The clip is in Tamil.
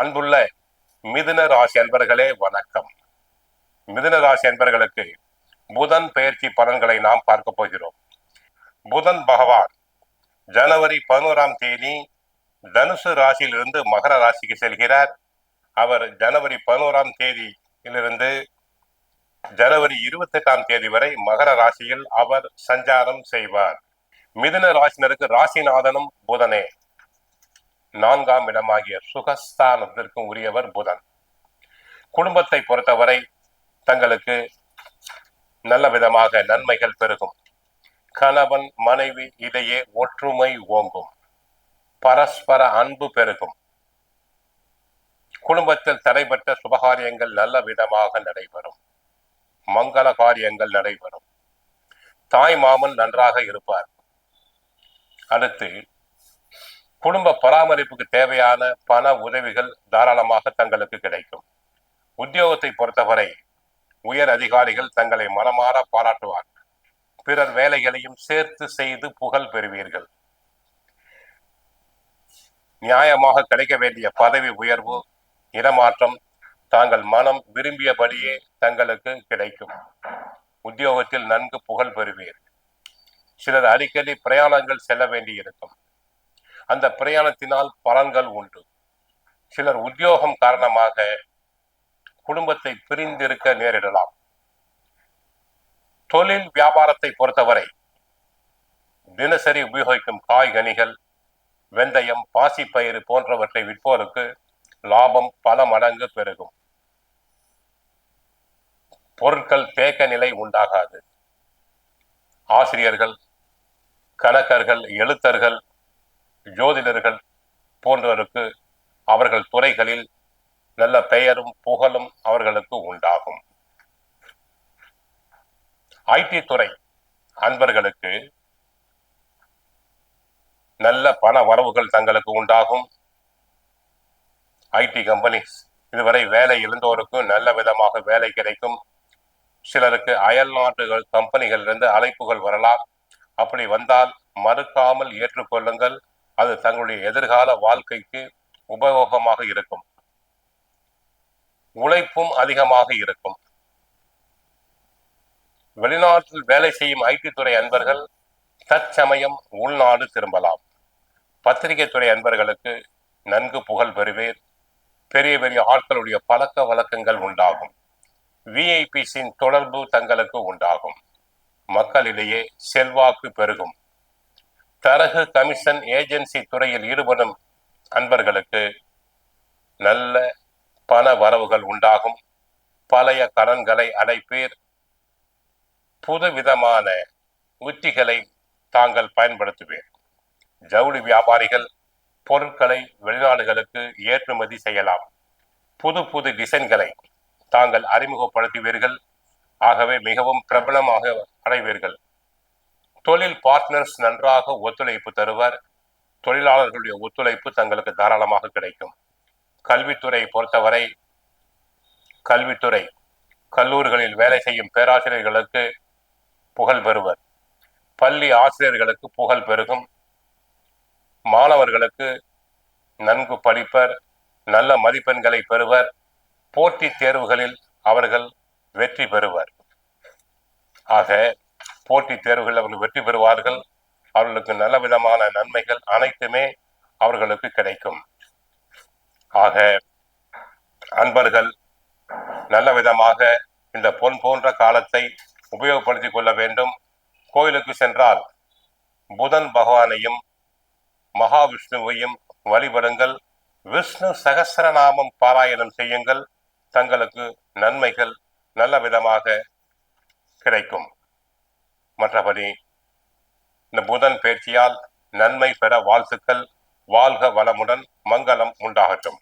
அன்புள்ள மிதுன ராசி அன்பர்களே வணக்கம். மிதுன ராசி அன்பர்களுக்கு புதன் பெயர்ச்சி பலன்களை நாம் பார்க்க போகிறோம். புதன் பகவான் ஜனவரி பதினோராம் தேதி தனுசு ராசியிலிருந்து மகர ராசிக்கு செல்கிறார். அவர் ஜனவரி பதினோராம் தேதியிலிருந்து ஜனவரி இருபத்தெட்டாம் தேதி வரை மகர ராசியில் அவர் சஞ்சாரம் செய்வார். மிதுன ராசினருக்கு ராசிநாதனும் புதனே. நான்காம் இடமாகிய சுகஸ்தானத்திற்கும் உரியவர் புதன். குடும்பத்தை பொறுத்தவரை தங்களுக்கு நல்ல விதமாக நன்மைகள் பெருகும். கணவன் மனைவி இடையே ஒற்றுமை ஓங்கும். பரஸ்பர அன்பு பெருகும். குடும்பத்தில் தடைபட்ட சுபகாரியங்கள் நல்ல விதமாக நடைபெறும். மங்கள காரியங்கள் நடைபெறும். தாய் மாமன் நன்றாக இருப்பார். அடுத்து குடும்ப பராமரிப்புக்கு தேவையான பண உதவிகள் தாராளமாக தங்களுக்கு கிடைக்கும். உத்தியோகத்தை பொறுத்தவரை உயர் அதிகாரிகள் தங்களை மனமாற பாராட்டுவார் பிறர் வேலைகளையும் சேர்த்து செய்து புகழ் பெறுவீர்கள். நியாயமாக கிடைக்க வேண்டிய பதவி உயர்வு இடமாற்றம் தாங்கள் மனம் விரும்பியபடியே தங்களுக்கு கிடைக்கும். உத்தியோகத்தில் நன்கு புகழ் பெறுவீர். சிலர் அடிக்கடி பிரயாணங்கள் செல்ல வேண்டியிருக்கும். அந்த பிரயாணத்தினால் பலன்கள் உண்டு. சிலர் உத்தியோகம் காரணமாக குடும்பத்தை பிரிந்திருக்க நேரிடலாம். தொழில் வியாபாரத்தை பொறுத்தவரை தினசரி உபயோகிக்கும் காய்கனிகள் வெந்தயம் பாசிப்பயிறு போன்றவற்றை விற்போருக்கு லாபம் பல மடங்கு பெருகும். பொருட்கள் தேக்க நிலை உண்டாகாது. ஆசிரியர்கள் கணக்கர்கள் எழுத்தர்கள் ஜோதிடர்கள் போன்றவருக்கு அவர்கள் துறைகளில் நல்ல பெயரும் புகழும் அவர்களுக்கு உண்டாகும். ஐடி துறை அன்பர்களுக்கு நல்ல பண வரவுகள் தங்களுக்கு உண்டாகும். ஐடி கம்பெனிஸ் இதுவரை வேலை இருந்தோருக்கு நல்ல விதமாக வேலை கிடைக்கும். சிலருக்கு அயல் நாட்டுகள் கம்பெனிகளிலிருந்து அழைப்புகள் வரலாம். அப்படி வந்தால் மறுக்காமல் ஏற்றுக்கொள்ளுங்கள். அது தங்களுடைய எதிர்கால வாழ்க்கைக்கு உபயோகமாக இருக்கும். உழைப்பும் அதிகமாக இருக்கும். வெளிநாட்டில் வேலை செய்யும் ஐடி துறை அன்பர்கள் தற்சமயம் உள்நாடு திரும்பலாம். பத்திரிகை துறை அன்பர்களுக்கு நன்கு புகழ் பெறுவேன் பெரிய பெரிய ஆட்களுடைய பழக்க வழக்கங்கள் உண்டாகும். விஐபிஸின் தொடர்பு தங்களுக்கு உண்டாகும். மக்களிடையே செல்வாக்கு பெருகும். தரகு கமிஷன் ஏஜென்சி துறையில் ஈடுபடும் அன்பர்களுக்கு நல்ல பண வரவுகள் உண்டாகும். பழைய கடன்களை அடைப்பீர். புது விதமான உத்திகளை தாங்கள் பயன்படுத்துவீர். ஜவுளி வியாபாரிகள் பொருட்களை வெளிநாடுகளுக்கு ஏற்றுமதி செய்யலாம். புது புது டிசைன்களை தாங்கள் அறிமுகப்படுத்துவீர்கள். ஆகவே மிகவும் பிரபலமாக அடைவீர்கள். தொழில் பார்ட்னர்ஸ் நன்றாக ஒத்துழைப்பு தருவர். தொழிலாளர்களுடைய ஒத்துழைப்பு தங்களுக்கு தாராளமாக கிடைக்கும். கல்வித்துறை பொறுத்தவரை கல்வித்துறை கல்லூரிகளில் வேலை செய்யும் பேராசிரியர்களுக்கு புகழ் பெறுவர். பள்ளி ஆசிரியர்களுக்கு புகழ் பெருகும். மாணவர்களுக்கு நன்கு படிப்பர் நல்ல மதிப்பெண்களை பெறுவர். போட்டித் தேர்வுகளில் அவர்கள் வெற்றி பெறுவர். ஆக போட்டித் தேர்வுகளில் அவர்கள் வெற்றி பெறுவார்கள். அவர்களுக்கு நல்ல விதமான நன்மைகள் அனைத்துமே அவர்களுக்கு கிடைக்கும். ஆக அன்பர்கள் நல்ல விதமாக இந்த பொன் போன்ற காலத்தை உபயோகப்படுத்திக் கொள்ள வேண்டும். கோயிலுக்கு சென்றால் புதன் பகவானையும் மகாவிஷ்ணுவையும் வழிபடுங்கள். விஷ்ணு சகசரநாமம் பாராயணம் செய்யுங்கள். தங்களுக்கு நன்மைகள் நல்ல விதமாக கிடைக்கும். மற்றபடி இந்த புதன் பேச்சியால் நன்மை பெற வாழ்த்துக்கள் வாழ்க வளமுடன் மங்களம் உண்டாகட்டும்.